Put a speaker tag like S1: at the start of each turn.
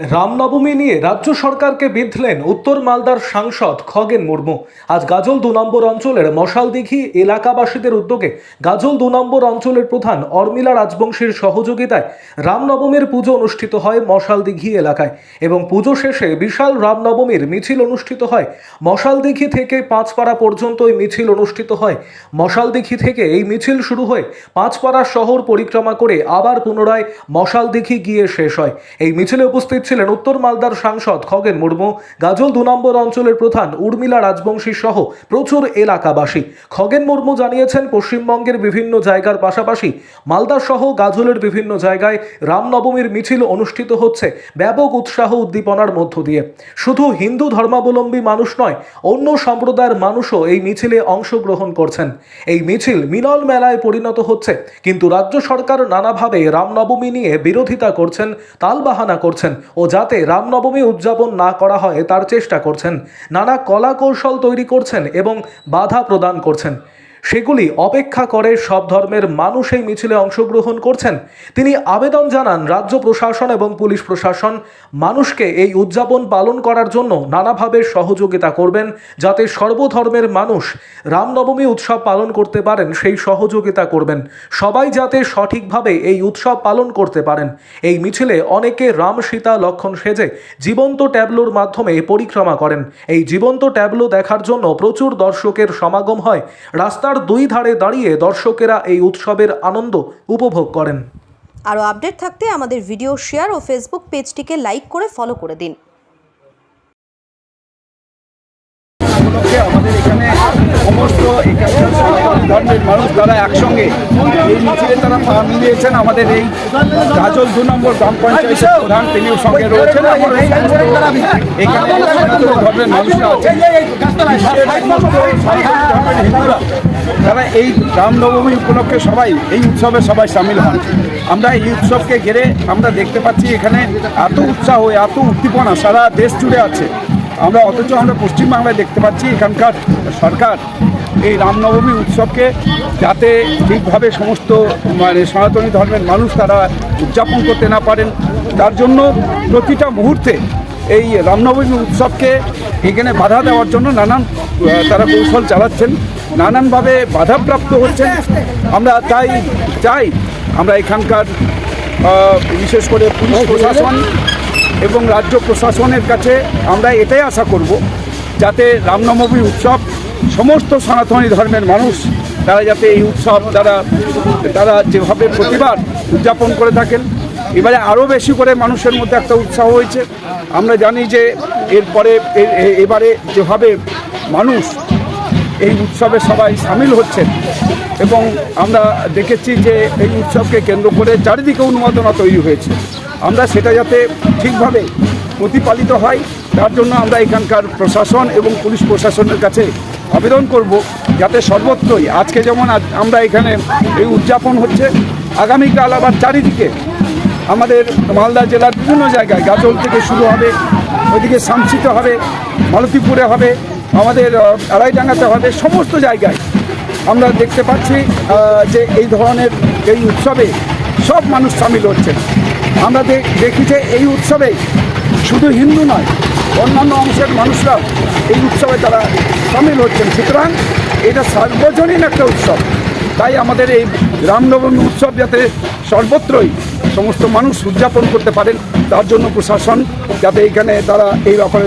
S1: রামনবমী নিয়ে রাজ্য সরকারকে বিঁধলেন উত্তর মালদার সাংসদ খগেন মুর্মু। আজ গাজল দু নম্বর অঞ্চলের মশালদিঘি এলাকাবাসীদের উদ্যোগে গাজল দু নম্বর অঞ্চলের প্রধান অর্মিলা রাজবংশীর সহযোগিতায় রামনবমীর পুজো অনুষ্ঠিত হয় মশালদিঘি এলাকায় এবং পুজো শেষে বিশাল রামনবমীর মিছিল অনুষ্ঠিত হয়। মশালদিঘি থেকে পাঁচপাড়া পর্যন্ত এই মিছিল অনুষ্ঠিত হয়। মশালদিঘি থেকে এই মিছিল শুরু হয়ে পাঁচপাড়া শহর পরিক্রমা করে আবার পুনরায় মশালদিঘি গিয়ে শেষ হয়। এই মিছিলে উপস্থিত ছিলেন উত্তর মালদার সাংসদ খগেন মুর্মু, গাজল দু নম্বর অঞ্চলের প্রধান উর্মিলা রাজবংশী সহ প্রচুর এলাকাবাসী। খগেন মুর্মু জানিয়েছেন, পশ্চিমবঙ্গের বিভিন্ন জায়গার পাশাপাশি মালদা সহ গাজলের বিভিন্ন জায়গায় রামনবমীর মিছিল অনুষ্ঠিত হচ্ছে ব্যাপক উৎসাহ উদ্দীপনার মধ্য দিয়ে। শুধু হিন্দু ধর্মাবলম্বী মানুষ নয়, অন্য সম্প্রদায়ের মানুষও এই মিছিলে অংশগ্রহণ করছেন। এই মিছিল মিলন মেলায় পরিণত হচ্ছে, কিন্তু রাজ্য সরকার নানাভাবে রামনবমী নিয়ে বিরোধিতা করছেন, তালবাহানা করছেন ও যাতে রামনবমী উদযাপন না করা হয়, তার চেষ্টা করছেন। নানা কলা কৌশল তৈরি করছেন এবং বাধা প্রদান করছেন। সেগুলি অপেক্ষা করে সব ধর্মের মানুষ এই মিছিলে অংশগ্রহণ করছেন। তিনি আবেদন জানান, রাজ্য প্রশাসন এবং পুলিশ প্রশাসন মানুষকে এই উদযাপন পালন করার জন্য নানাভাবে সহযোগিতা করবেন যাতে সর্বধর্মের মানুষ রামনবমী উৎসব পালন করতে পারেন, সেই সহযোগিতা করবেন। সবাই যাতে সঠিকভাবে এই উৎসব পালন করতে পারেন। এই মিছিলে অনেকে রাম সীতা লক্ষণ সেজে জীবন্ত ট্যাবলোর মাধ্যমে পরিক্রমা করেন। এই জীবন্ত ট্যাবলো দেখার জন্য প্রচুর দর্শকের সমাগম হয়। রাস্তার দুই ধারে দাঁড়িয়ে দর্শকেরা এই উৎসবের আনন্দ উপভোগ করেন।
S2: আরও আপডেট থাকতে আমাদের ভিডিও শেয়ার ও ফেসবুক পেজটিকে লাইক করে ফলো করে দিন।
S3: সমস্ত ধর্মের মানুষ যারা একসঙ্গে এই মিছিলে তারা পা মিলিয়েছেন। আমাদের এই গাজল দু নম্বর গ্রাম পঞ্চায়েতের প্রধান, তিনিও সঙ্গে রয়েছেন। এখানে ধর্মের মানুষরা আছেন তারা এই রামনবমী উপলক্ষে সবাই, এই উৎসবে সবাই সামিল হন। আমরা এই উৎসবকে ঘিরে আমরা দেখতে পাচ্ছি এখানে এত উৎসাহ, এত উদ্দীপনা, সারা দেশ জুড়ে আছে। আমরা অথচ আমরা পশ্চিমবাংলায় দেখতে পাচ্ছি এখানকার সরকার এই রামনবমী উৎসবকে যাতে ঠিকভাবে সমস্ত মানে সনাতনী ধর্মের মানুষ তারা উদযাপন করতে না পারেন। তার জন্য প্রতিটা মুহূর্তে এই রামনবমী উৎসবকে এখানে বাধা দেওয়ার জন্য নানান তারা কৌশল চালাচ্ছেন, নানানভাবে বাধাপ্রাপ্ত হচ্ছেন। আমরা তাই চাই আমরা এখানকার বিশেষ করে পুলিশ প্রশাসন এবং রাজ্য প্রশাসনের কাছে আমরা এটাই আশা করব যাতে রামনবমী উৎসব সমস্ত সনাতনী ধর্মের মানুষ, তারা যাতে এই উৎসব তারা তারা যেভাবে প্রতিবার উদযাপন করে থাকেন, এবারে আরও বেশি করে মানুষের মধ্যে একটা উৎসাহ হয়েছে। আমরা জানি যে এরপরে এবারে যেভাবে মানুষ এই উৎসবে সবাই সামিল হচ্ছেন। এবং আমরা দেখেছি যে এই উৎসবকে কেন্দ্র করে চারিদিকে উন্মাদনা তৈরি হয়েছে। আমরা সেটা যাতে ঠিকভাবে প্রতিপালিত হয়, তার জন্য আমরা এখানকার প্রশাসন এবং পুলিশ প্রশাসনের কাছে আবেদন করব যাতে সর্বত্রই আজকে যেমন আমরা এখানে এই উদযাপন হচ্ছে, আগামীকাল আবার চারিদিকে আমাদের মালদা জেলার বিভিন্ন জায়গায় গাজল থেকে শুরু হবে, ওইদিকে সামসিতে হবে, মালতীপুরে হবে আমাদের আড়াইডাঙ্গাতে হবে সমস্ত জায়গায় আমরা দেখতে পাচ্ছি যে এই ধরনের এই উৎসবে সব মানুষ সামিল হচ্ছেন। আমরা দেখি যে এই উৎসবে শুধু হিন্দু নয়, অন্যান্য অংশের মানুষরাও এই উৎসবে তারা সামিল হচ্ছেন। সুতরাং এটা সার্বজনীন একটা উৎসব। তাই আমাদের এই রামনবমী উৎসব যাতে সর্বত্রই সমস্ত মানুষ উদযাপন করতে পারেন, তার জন্য প্রশাসন যাতে এখানে তারা এই ব্যাপারে